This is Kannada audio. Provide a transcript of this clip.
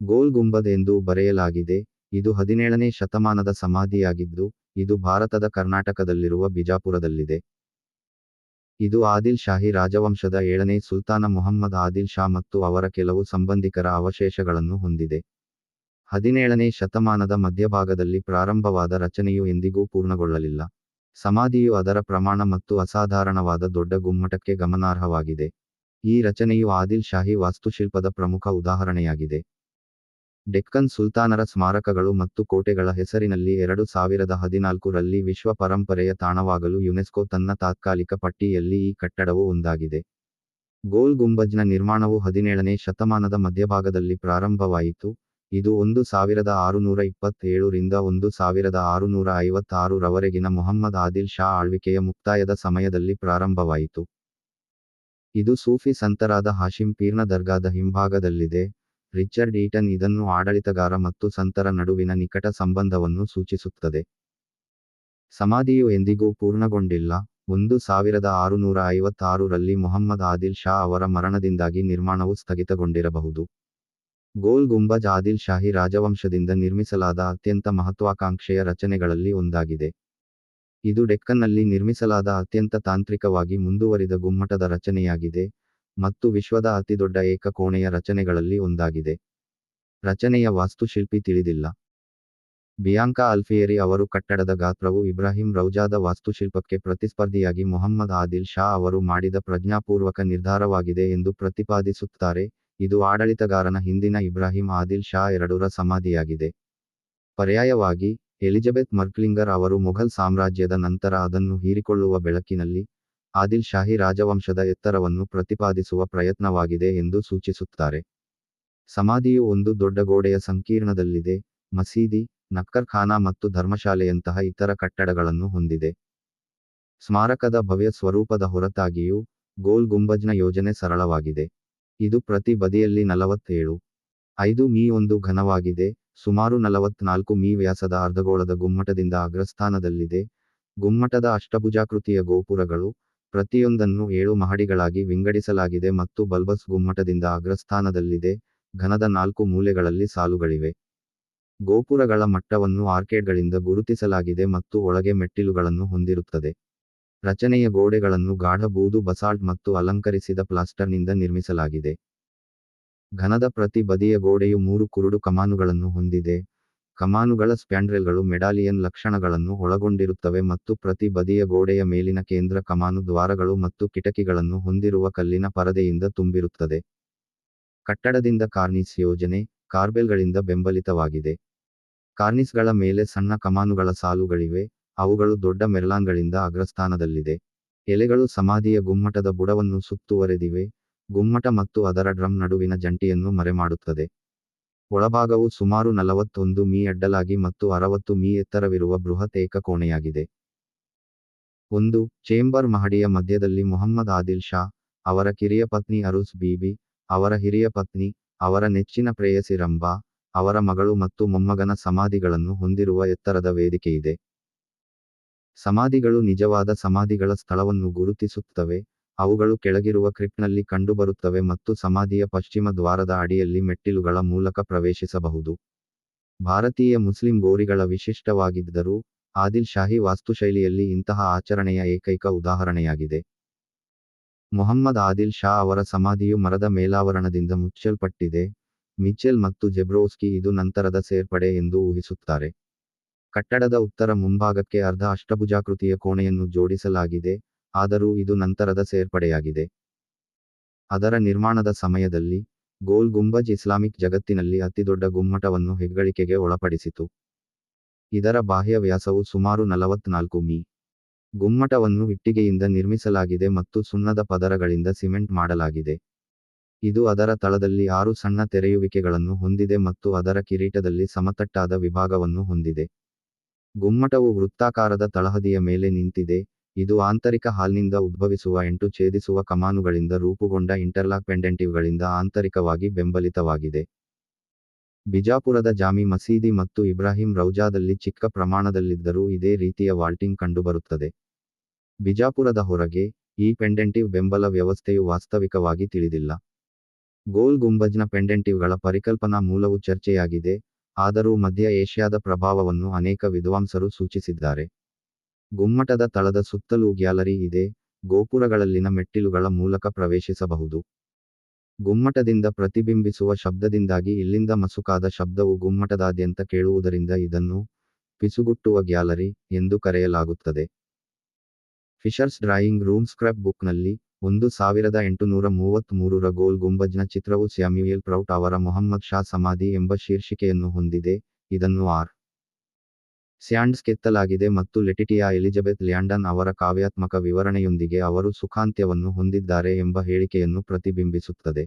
ಗೋಲ್ ಗುಂಬದ್ ಎಂದು ಬರೆಯಲಾಗಿದೆ, ಇದು ಹದಿನೇಳನೇ ಶತಮಾನದ ಸಮಾಧಿಯಾಗಿದ್ದು, ಇದು ಭಾರತದ ಕರ್ನಾಟಕದಲ್ಲಿರುವ ಬಿಜಾಪುರದಲ್ಲಿದೆ. ಇದು ಆದಿಲ್ ಶಾಹಿ ರಾಜವಂಶದ ಏಳನೇ ಸುಲ್ತಾನ ಮುಹಮ್ಮದ್ ಆದಿಲ್ ಶಾ ಮತ್ತು ಅವರ ಕೆಲವು ಸಂಬಂಧಿಕರ ಅವಶೇಷಗಳನ್ನು ಹೊಂದಿದೆ. ಹದಿನೇಳನೇ ಶತಮಾನದ ಮಧ್ಯಭಾಗದಲ್ಲಿ ಪ್ರಾರಂಭವಾದ ರಚನೆಯು ಎಂದಿಗೂ ಪೂರ್ಣಗೊಳ್ಳಲಿಲ್ಲ. ಸಮಾಧಿಯು ಅದರ ಪ್ರಮಾಣ ಮತ್ತು ಅಸಾಧಾರಣವಾದ ದೊಡ್ಡ ಗುಮ್ಮಟಕ್ಕೆ ಗಮನಾರ್ಹವಾಗಿದೆ. ಈ ರಚನೆಯು ಆದಿಲ್ ಶಾಹಿ ವಾಸ್ತುಶಿಲ್ಪದ ಪ್ರಮುಖ ಉದಾಹರಣೆಯಾಗಿದೆ. ಡೆಕ್ಕನ್ ಸುಲ್ತಾನರ ಸ್ಮಾರಕಗಳು ಮತ್ತು ಕೋಟೆಗಳ ಹೆಸರಿನಲ್ಲಿ ಎರಡು ಸಾವಿರದ ಹದಿನಾಲ್ಕು ರಲ್ಲಿ ವಿಶ್ವ ಪರಂಪರೆಯ ತಾಣವಾಗಲು ಯುನೆಸ್ಕೋ ತನ್ನ ತಾತ್ಕಾಲಿಕ ಪಟ್ಟಿಯಲ್ಲಿ ಈ ಕಟ್ಟಡವು ಒಂದಾಗಿದೆ. ಗೋಲ್ ಗುಂಬಜ್ನ ನಿರ್ಮಾಣವು ಹದಿನೇಳನೇ ಶತಮಾನದ ಮಧ್ಯಭಾಗದಲ್ಲಿ ಪ್ರಾರಂಭವಾಯಿತು. ಇದು ಒಂದು ಸಾವಿರದ ಆರುನೂರ ಇಪ್ಪತ್ತೇಳರಿಂದ ಒಂದು ಸಾವಿರದ ಆರುನೂರ ಐವತ್ತಾರು ರವರೆಗಿನ ಮುಹಮ್ಮದ್ ಆದಿಲ್ ಶಾ ಆಳ್ವಿಕೆಯ ಮುಕ್ತಾಯದ ಸಮಯದಲ್ಲಿ ಪ್ರಾರಂಭವಾಯಿತು. ಇದು ಸೂಫಿ ಸಂತರಾದ ಹಾಶಿಂ ಪೀರ್ನ ದರ್ಗಾದ ಹಿಂಭಾಗದಲ್ಲಿದೆ. ರಿಚರ್ಡ್ ಈಟನ್ ಇದನ್ನು ಆಡಳಿತಗಾರ ಮತ್ತು ಸಂತರ ನಡುವಿನ ನಿಕಟ ಸಂಬಂಧವನ್ನು ಸೂಚಿಸುತ್ತದೆ. ಸಮಾಧಿಯು ಎಂದಿಗೂ ಪೂರ್ಣಗೊಂಡಿಲ್ಲ. ಒಂದು ಸಾವಿರದ ಆರುನೂರ ಐವತ್ತಾರು ರಲ್ಲಿ ಮೊಹಮ್ಮದ್ ಆದಿಲ್ ಶಾ ಅವರ ಮರಣದಿಂದಾಗಿ ನಿರ್ಮಾಣವು ಸ್ಥಗಿತಗೊಂಡಿರಬಹುದು. ಗೋಲ್ ಗುಂಬಜ್ ಆದಿಲ್ ಶಾಹಿ ರಾಜವಂಶದಿಂದ ನಿರ್ಮಿಸಲಾದ ಅತ್ಯಂತ ಮಹತ್ವಾಕಾಂಕ್ಷೆಯ ರಚನೆಗಳಲ್ಲಿ ಒಂದಾಗಿದೆ. ಇದು ಡೆಕ್ಕನ್ನಲ್ಲಿ ನಿರ್ಮಿಸಲಾದ ಅತ್ಯಂತ ತಾಂತ್ರಿಕವಾಗಿ ಮುಂದುವರಿದ ಗುಮ್ಮಟದ ರಚನೆಯಾಗಿದೆ. ಮತ್ತು ವಿಶ್ವದ ಅತಿದೊಡ್ಡ ಏಕಕೋಣೆಯ ರಚನೆಗಳಲ್ಲಿ ಒಂದಾಗಿದೆ. ರಚನೆಯ ವಾಸ್ತುಶಿಲ್ಪಿ ತಿಳಿದಿಲ್ಲ. ಬಿಯಾಂಕಾ ಅಲ್ಫಿಯರಿ ಅವರು ಕಟ್ಟಡದ ಗಾತ್ರವು ಇಬ್ರಾಹಿಂ ರೌಜಾದ ವಾಸ್ತುಶಿಲ್ಪಕ್ಕೆ ಪ್ರತಿಸ್ಪರ್ಧಿಯಾಗಿ ಮೊಹಮ್ಮದ್ ಆದಿಲ್ ಶಾ ಅವರು ಮಾಡಿದ ಪ್ರಜ್ಞಾಪೂರ್ವಕ ನಿರ್ಧಾರವಾಗಿದೆ ಎಂದು ಪ್ರತಿಪಾದಿಸುತ್ತಾರೆ. ಇದು ಆಡಳಿತಗಾರನ ಹಿಂದಿನ ಇಬ್ರಾಹಿಂ ಆದಿಲ್ ಶಾ ಎರಡೂರ ಸಮಾಧಿಯಾಗಿದೆ. ಪರ್ಯಾಯವಾಗಿ ಎಲಿಜಬೆತ್ ಮರ್ಕ್ಲಿಂಗರ್ ಅವರು ಮೊಘಲ್ ಸಾಮ್ರಾಜ್ಯದ ನಂತರ ಅದನ್ನು ಹೀರಿಕೊಳ್ಳುವ ಬೆಳಕಿನಲ್ಲಿ ಆದಿಲ್ ಶಾಹಿ ರಾಜವಂಶದ ಎತ್ತರವನ್ನು ಪ್ರತಿಪಾದಿಸುವ ಪ್ರಯತ್ನವಾಗಿದೆ ಎಂದು ಸೂಚಿಸುತ್ತಾರೆ. ಸಮಾಧಿಯು ಒಂದು ದೊಡ್ಡ ಗೋಡೆಯ ಸಂಕೀರ್ಣದಲ್ಲಿದೆ, ಮಸೀದಿ, ನಕ್ಕರ್ಖಾನಾ ಮತ್ತು ಧರ್ಮಶಾಲೆಯಂತಹ ಇತರ ಕಟ್ಟಡಗಳನ್ನು ಹೊಂದಿದೆ. ಸ್ಮಾರಕದ ಭವ್ಯ ಸ್ವರೂಪದ ಹೊರತಾಗಿಯೂ ಗೋಲ್ ಗುಂಬಜ್ನ ಯೋಜನೆ ಸರಳವಾಗಿದೆ. ಇದು ಪ್ರತಿ ಬದಿಯಲ್ಲಿ ನಲವತ್ತೇಳು ಐದು ಮೀ ಒಂದು ಘನವಾಗಿದೆ, ಸುಮಾರು ನಲವತ್ನಾಲ್ಕು ಮೀ ವ್ಯಾಸದ ಅರ್ಧಗೋಳದ ಗುಮ್ಮಟದಿಂದ ಅಗ್ರಸ್ಥಾನದಲ್ಲಿದೆ. ಗುಮ್ಮಟದ ಅಷ್ಟಭುಜಾಕೃತಿಯ ಗೋಪುರಗಳು ಪ್ರತಿಯೊಂದನ್ನು ಏಳು ಮಹಡಿಗಳಾಗಿ ವಿಂಗಡಿಸಲಾಗಿದೆ ಮತ್ತು ಬಲ್ಬಸ್ ಗುಮ್ಮಟದಿಂದ ಅಗ್ರಸ್ಥಾನದಲ್ಲಿದೆ, ಘನದ ನಾಲ್ಕು ಮೂಲೆಗಳಲ್ಲಿ ಸಾಲುಗಳಿವೆ. ಗೋಪುರಗಳ ಮಟ್ಟವನ್ನು ಆರ್ಕೇಡ್ಗಳಿಂದ ಗುರುತಿಸಲಾಗಿದೆ ಮತ್ತು ಒಳಗೆ ಮೆಟ್ಟಿಲುಗಳನ್ನು ಹೊಂದಿರುತ್ತದೆ. ರಚನೆಯ ಗೋಡೆಗಳನ್ನು ಗಾಢ ಬೂದು ಬಸಾಲ್ಟ್ ಮತ್ತು ಅಲಂಕರಿಸಿದ ಪ್ಲಾಸ್ಟರ್ನಿಂದ ನಿರ್ಮಿಸಲಾಗಿದೆ. ಘನದ ಪ್ರತಿ ಬದಿಯ ಗೋಡೆಯು ಮೂರು ಕುರುಡು ಕಮಾನುಗಳನ್ನು ಹೊಂದಿದೆ ಕಮಾನುಗಳ ಸ್ಪ್ಯಾಂಡ್ರೆಲ್ಗಳು ಮೆಡಾಲಿಯನ್ ಲಕ್ಷಣಗಳನ್ನು ಒಳಗೊಂಡಿರುತ್ತವೆ ಮತ್ತು ಪ್ರತಿ ಬದಿಯ ಗೋಡೆಯ ಮೇಲಿನ ಕೇಂದ್ರ ಕಮಾನು ದ್ವಾರಗಳು ಮತ್ತು ಕಿಟಕಿಗಳನ್ನು ಹೊಂದಿರುವ ಕಲ್ಲಿನ ಪರದೆಯಿಂದ ತುಂಬಿರುತ್ತದೆ. ಕಟ್ಟಡದಿಂದ ಕಾರ್ನಿಸ್ ಯೋಜನೆ, ಕಾರ್ಬೆಲ್ಗಳಿಂದ ಬೆಂಬಲಿತವಾಗಿದೆ. ಕಾರ್ನಿಸ್ಗಳ ಮೇಲೆ ಸಣ್ಣ ಕಮಾನುಗಳ ಸಾಲುಗಳಿವೆ, ಅವುಗಳು ದೊಡ್ಡ ಮೆರ್ಲಾನ್ಗಳಿಂದ ಅಗ್ರಸ್ಥಾನದಲ್ಲಿದೆ. ಎಲೆಗಳು ಸಮಾಧಿಯ ಗುಮ್ಮಟದ ಬುಡವನ್ನು ಸುತ್ತುವರೆದಿವೆ, ಗುಮ್ಮಟ ಮತ್ತು ಅದರ ಡ್ರಮ್ ನಡುವಿನ ಜಂಟಿಯನ್ನು ಮರೆಮಾಡುತ್ತದೆ. ಒಳಭಾಗವು ಸುಮಾರು ನಲವತ್ತೊಂದು ಮೀ ಅಡ್ಡಲಾಗಿ ಮತ್ತು ಅರವತ್ತು ಮೀ ಎತ್ತರವಿರುವ ಬೃಹತ್ ಏಕಕೋಣೆಯಾಗಿದೆ ಒಂದು, ಚೇಂಬರ್ ಮಹಡಿಯ ಮಧ್ಯದಲ್ಲಿ ಮೊಹಮ್ಮದ್ ಆದಿಲ್ ಶಾ ಅವರ ಕಿರಿಯ ಪತ್ನಿ ಅರುಸ್ ಬೀಬಿ, ಅವರ ಹಿರಿಯ ಪತ್ನಿ, ಅವರ ನೆಚ್ಚಿನ ಪ್ರೇಯಸಿ ರಂಬಾ ಅವರ ಮಗಳು ಮತ್ತು ಮೊಮ್ಮಗನ ಸಮಾಧಿಗಳನ್ನು ಹೊಂದಿರುವ ಎತ್ತರದ ವೇದಿಕೆಯಿದೆ. ಸಮಾಧಿಗಳು ನಿಜವಾದ ಸಮಾಧಿಗಳ ಸ್ಥಳವನ್ನು ಗುರುತಿಸುತ್ತವೆ ಅವುಗಳು ಕೆಳಗಿರುವ ಕ್ರಿಪ್ಟ್ನಲ್ಲಿ ಕಂಡುಬರುತ್ತವೆ ಮತ್ತು ಸಮಾಧಿಯ ಪಶ್ಚಿಮ ದ್ವಾರದ ಅಡಿಯಲ್ಲಿ ಮೆಟ್ಟಿಲುಗಳ ಮೂಲಕ ಪ್ರವೇಶಿಸಬಹುದು. ಭಾರತೀಯ ಮುಸ್ಲಿಂ ಗೋರಿಗಳ ವಿಶಿಷ್ಟವಾಗಿದ್ದರೂ, ಆದಿಲ್ ಶಾಹಿ ವಾಸ್ತುಶೈಲಿಯಲ್ಲಿ ಇಂತಹ ಆಚರಣೆಯ ಏಕೈಕ ಉದಾಹರಣೆಯಾಗಿದೆ. ಮೊಹಮ್ಮದ್ ಆದಿಲ್ ಶಾ ಅವರ ಸಮಾಧಿಯು ಮರದ ಮೇಲಾವರಣದಿಂದ ಮುಚ್ಚಲ್ಪಟ್ಟಿದೆ, ಮಿಚೆಲ್ ಮತ್ತು ಜೆಬ್ರೋಸ್ಕಿ ಇದು ನಂತರದ ಸೇರ್ಪಡೆ ಎಂದು ಊಹಿಸುತ್ತಾರೆ. ಕಟ್ಟಡದ ಉತ್ತರ ಮುಂಭಾಗಕ್ಕೆ ಅರ್ಧ ಅಷ್ಟಭುಜಾಕೃತಿಯ ಕೋಣೆಯನ್ನು ಜೋಡಿಸಲಾಗಿದೆ ಆದರೂ ಇದು ನಂತರದ ಸೇರ್ಪಡೆಯಾಗಿದೆ. ಅದರ ನಿರ್ಮಾಣದ ಸಮಯದಲ್ಲಿ, ಗೋಲ್ ಗುಂಬಜ್ ಇಸ್ಲಾಮಿಕ್ ಜಗತ್ತಿನಲ್ಲಿ ಅತಿದೊಡ್ಡ ಗುಮ್ಮಟವನ್ನು ಹೆಗ್ಗಳಿಕೆಗೆ ಒಳಪಡಿಸಿತು. ಇದರ ಬಾಹ್ಯ ವ್ಯಾಸವು ಸುಮಾರು ನಲವತ್ನಾಲ್ಕು ಮೀ. ಗುಮ್ಮಟವನ್ನು ಇಟ್ಟಿಗೆಯಿಂದ ನಿರ್ಮಿಸಲಾಗಿದೆ ಮತ್ತು ಸುಣ್ಣದ ಪದರಗಳಿಂದ ಸಿಮೆಂಟ್ ಮಾಡಲಾಗಿದೆ. ಇದು ಅದರ ತಳದಲ್ಲಿ ಆರು ಸಣ್ಣ ತೆರೆಯುವಿಕೆಗಳನ್ನು ಹೊಂದಿದೆ ಮತ್ತು ಅದರ ಕಿರೀಟದಲ್ಲಿ ಸಮತಟ್ಟಾದ ವಿಭಾಗವನ್ನು ಹೊಂದಿದೆ. ಗುಮ್ಮಟವು ವೃತ್ತಾಕಾರದ ತಳಹದಿಯ ಮೇಲೆ ನಿಂತಿದೆ ಇದು ಆಂತರಿಕ ಹಾಲ್ನಿಂದ ಉದ್ಭವಿಸುವ ಎಂಟು ಛೇದಿಸುವ ಕಮಾನುಗಳಿಂದ ರೂಪುಗೊಂಡ ಇಂಟರ್ಲಾಕ್ ಪೆಂಡೆಂಟಿವ್ಗಳಿಂದ ಆಂತರಿಕವಾಗಿ ಬೆಂಬಲಿತವಾಗಿದೆ. ಬಿಜಾಪುರದ ಜಾಮಿ ಮಸೀದಿ ಮತ್ತು ಇಬ್ರಾಹಿಂ ರೌಜಾದಲ್ಲಿ ಚಿಕ್ಕ ಪ್ರಮಾಣದಲ್ಲಿದ್ದರೂ ಇದೇ ರೀತಿಯ ವಾಲ್ಟಿಂಗ್ ಕಂಡುಬರುತ್ತದೆ. ಬಿಜಾಪುರದ ಹೊರಗೆ ಈ ಪೆಂಡೆಂಟಿವ್ ಬೆಂಬಲ ವ್ಯವಸ್ಥೆಯು ವಾಸ್ತವಿಕವಾಗಿ ತಿಳಿದಿಲ್ಲ. ಗೋಲ್ ಗುಂಬಜ್ನ ಪೆಂಡೆಂಟಿವ್ಗಳ ಪರಿಕಲ್ಪನಾ ಮೂಲವು ಚರ್ಚೆಯಾಗಿದೆ, ಆದರೂ ಮಧ್ಯ ಏಷ್ಯಾದ ಪ್ರಭಾವವನ್ನು ಅನೇಕ ವಿದ್ವಾಂಸರು ಸೂಚಿಸಿದ್ದಾರೆ. ಗುಮ್ಮಟದ ತಳದ ಸುತ್ತಲೂ ಗ್ಯಾಲರಿ ಇದೆ, ಗೋಪುರಗಳಲ್ಲಿನ ಮೆಟ್ಟಿಲುಗಳ ಮೂಲಕ ಪ್ರವೇಶಿಸಬಹುದು. ಗುಮ್ಮಟದಿಂದ ಪ್ರತಿಬಿಂಬಿಸುವ ಶಬ್ದದಿಂದಾಗಿ ಇಲ್ಲಿಂದ ಮಸುಕಾದ ಶಬ್ದವು ಗುಮ್ಮಟದಾದ್ಯಂತ ಕೇಳುವುದರಿಂದ ಇದನ್ನು ಪಿಸುಗುಟ್ಟುವ ಗ್ಯಾಲರಿ ಎಂದು ಕರೆಯಲಾಗುತ್ತದೆ. ಫಿಶರ್ಸ್ ಡ್ರಾಯಿಂಗ್ ರೂಮ್ ಸ್ಕ್ರಾಪ್ ಬುಕ್ನಲ್ಲಿ ಒಂದು ಸಾವಿರದ ಎಂಟುನೂರ ಮೂವತ್ತ್ಮೂರರ ಗೋಲ್ ಗುಂಬಜ್ನ ಚಿತ್ರವು ಸ್ಯಾಮ್ಯುಯಲ್ ಪ್ರೌಟ್ ಅವರ ಮೊಹಮ್ಮದ್ ಶಾ ಸಮಾಧಿ ಎಂಬ ಶೀರ್ಷಿಕೆಯನ್ನು ಹೊಂದಿದೆ, ಇದನ್ನು ಆರ್. ಸ್ಯಾಂಡ್ಸ್ ಕೆತ್ತಲಾಗಿದೆ ಮತ್ತು ಲೆಟಿಟಿಯಾ ಎಲಿಜಬೆತ್ ಲ್ಯಾಂಡನ್ ಅವರ ಕಾವ್ಯಾತ್ಮಕ ವಿವರಣೆಯೊಂದಿಗೆ ಅವರು ಸುಖಾಂತ್ಯವನ್ನು ಹೊಂದಿದ್ದಾರೆ ಎಂಬ ಹೇಳಿಕೆಯನ್ನು ಪ್ರತಿಬಿಂಬಿಸುತ್ತದೆ.